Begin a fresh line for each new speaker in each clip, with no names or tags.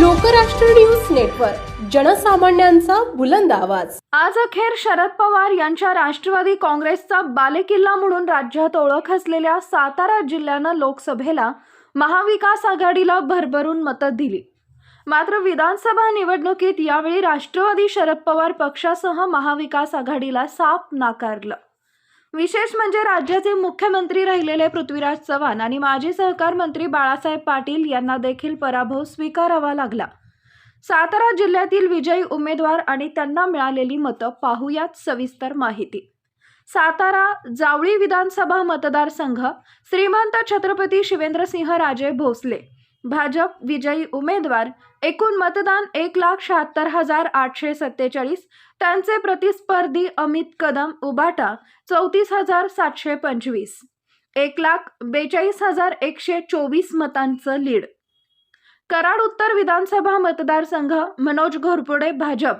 Lokrashtra news network जनसामान्यांचा बुलंद आवाज.
आज अखेर शरद पवार यांच्या राष्ट्रवादी काँग्रेसचा बालेकिल्ला म्हणून राज्यात ओळख असलेल्या सातारा जिल्ह्यानं लोकसभेला महाविकास आघाडीला भरभरून मतं दिली. मात्र विधानसभा निवडणुकीत यावेळी राष्ट्रवादी शरद पवार पक्षासह महाविकास आघाडीला साप नाकारलं. विशेष म्हणजे राज्याचे मुख्यमंत्री राहिलेले पृथ्वीराज चव्हाण आणि माजी सहकार मंत्री बाळासाहेब पाटील यांना देखील पराभव स्वीकारावा लागला. सातारा जिल्ह्यातील विजयी उमेदवार आणि त्यांना मिळालेली मतं पाहूयात सविस्तर माहिती. सातारा जावळी विधानसभा मतदारसंघ श्रीमंत छत्रपती शिवेंद्रसिंह राजे भोसले भाजप विजयी उमेदवार एकूण मतदान एक लाख शहात्तर हजार आठशे सत्तेचाळीस. त्यांचे प्रतिस्पर्धी अमित कदम उबाटा चौतीस हजार सातशे पंचवीस. एक लाख बेचाळीस हजार एकशे चोवीस मतांचं लीड. कराड उत्तर विधानसभा मतदारसंघ मनोज घोरपडे भाजप.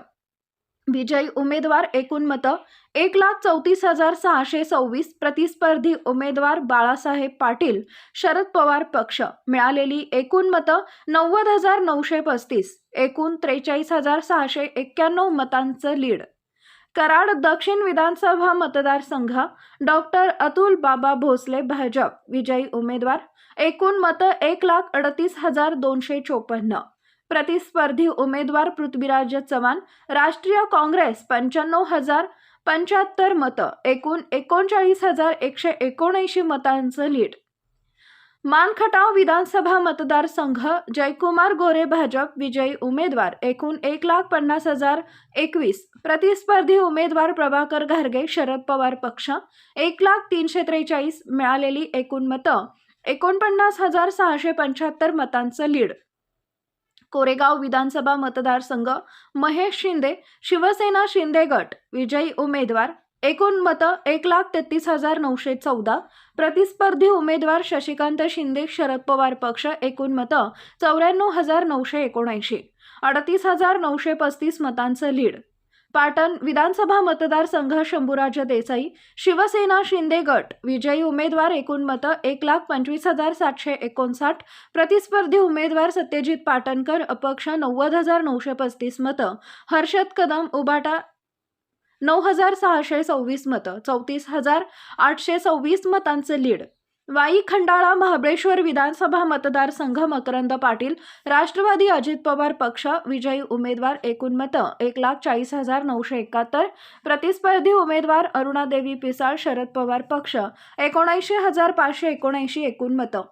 विजयी उमेदवार एकूण मतं एक लाख चौतीस हजार सहाशे सव्वीस प्रतिस्पर्धी उमेदवार बाळासाहेब पाटील शरद पवार पक्ष. मिळालेली एकूण मतं नव्वद हजार नऊशे पस्तीस एकूण त्रेचाळीस हजार सहाशे एक्क्याण्णव मतांचं लीड. कराड दक्षिण विधानसभा मतदारसंघ डॉक्टर अतुल बाबा भोसले भाजप. विजयी उमेदवार एकूण मतं एक लाख अडतीस हजार दोनशे चोपन्न. प्रतिस्पर्धी उमेदवार पृथ्वीराज चव्हाण राष्ट्रीय काँग्रेस पंच्याण्णव हजार पंच्याहत्तर मतं एकूण एकोणचाळीस हजार एकशे एकोणऐंशी मतांचं लीड. मानखटाव विधानसभा मतदारसंघ जयकुमार गोरे भाजप विजयी उमेदवार एकूण एक लाख पन्नास हजार एकवीस. प्रतिस्पर्धी उमेदवार प्रभाकर घारगे शरद पवार पक्ष एक लाख तीनशे त्रेचाळीस मिळालेली एकूण मतं एकोणपन्नास हजार सहाशे पंच्याहत्तर मतांचं लीड. कोरेगाव विधानसभा मतदारसंघ महेश शिंदे शिवसेना शिंदे गट विजयी उमेदवार एकूण मतं एक लाख तेहतीस हजार नऊशे चौदा प्रतिस्पर्धी उमेदवार शशिकांत शिंदे शरद पवार पक्ष एकूण मतं चौऱ्याण्णव हजार नऊशे एकोणऐंशी अडतीस हजार नऊशे पस्तीस मतांचं लीड. पाटण विधानसभा मतदारसंघ शंभूराज देसाई शिवसेना शिंदे गट विजयी उमेदवार एकूण मतं एक लाख पंचवीस हजार सातशे एकोणसाठ प्रतिस्पर्धी उमेदवार सत्यजित पाटणकर अपक्ष नव्वद हजार नऊशे पस्तीस मतं हर्षद कदम उबाटा नऊ हजार सहाशे सव्वीस मतं चौतीस हजार आठशे सव्वीस मतांचं लीड. वाई खंडाळा महाबळेश्वर विधानसभा मतदारसंघ मकरंद पाटील राष्ट्रवादी अजित पवार पक्ष विजयी उमेदवार एकूण मतं एक लाख चाळीस हजार नऊशे एकाहत्तर प्रतिस्पर्धी उमेदवार अरुणादेवी पिसाळ शरद पवार पक्ष एकोणऐंशी हजार पाचशे एकोणऐंशी एकूण मतं.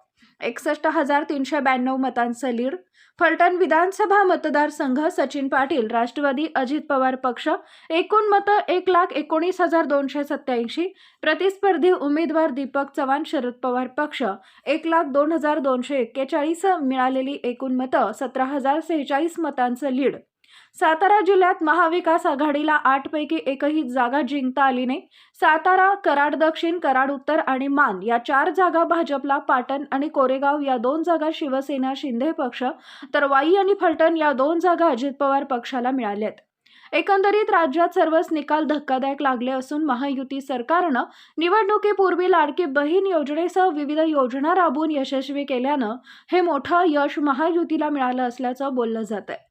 एकसष्ट हजार तीनशे ब्याण्णव मतांचं लीड. फलटण विधानसभा मतदारसंघ सचिन पाटील राष्ट्रवादी अजित पवार पक्ष एकूण मतं एक लाख एकोणीस हजार दोनशे सत्याऐंशी प्रतिस्पर्धी उमेदवार दीपक चव्हाण शरद पवार पक्ष एक लाख दोन हजार दोनशे एक्केचाळीस मिळालेली एकूण मतं सतरा हजार सेहेचाळीस मतांचं लीड. सातारा जिल्ह्यात महाविकास आघाडीला आठपैकी एकही जागा जिंकता आली नाही. सातारा कराड दक्षिण कराड उत्तर आणि मान या चार जागा भाजपला पाटण आणि कोरेगाव या दोन जागा शिवसेना शिंदे पक्ष तर वाई आणि फलटण या दोन जागा अजित पवार पक्षाला मिळाल्यात एकंदरीत राज्यात सर्वच निकाल धक्कादायक लागले असून महायुती सरकारनं निवडणुकीपूर्वी लाडकी बहीण योजनेसह विविध योजना राबवून यशस्वी केल्यानं हे मोठं यश महायुतीला मिळालं असल्याचं बोललं जात आहे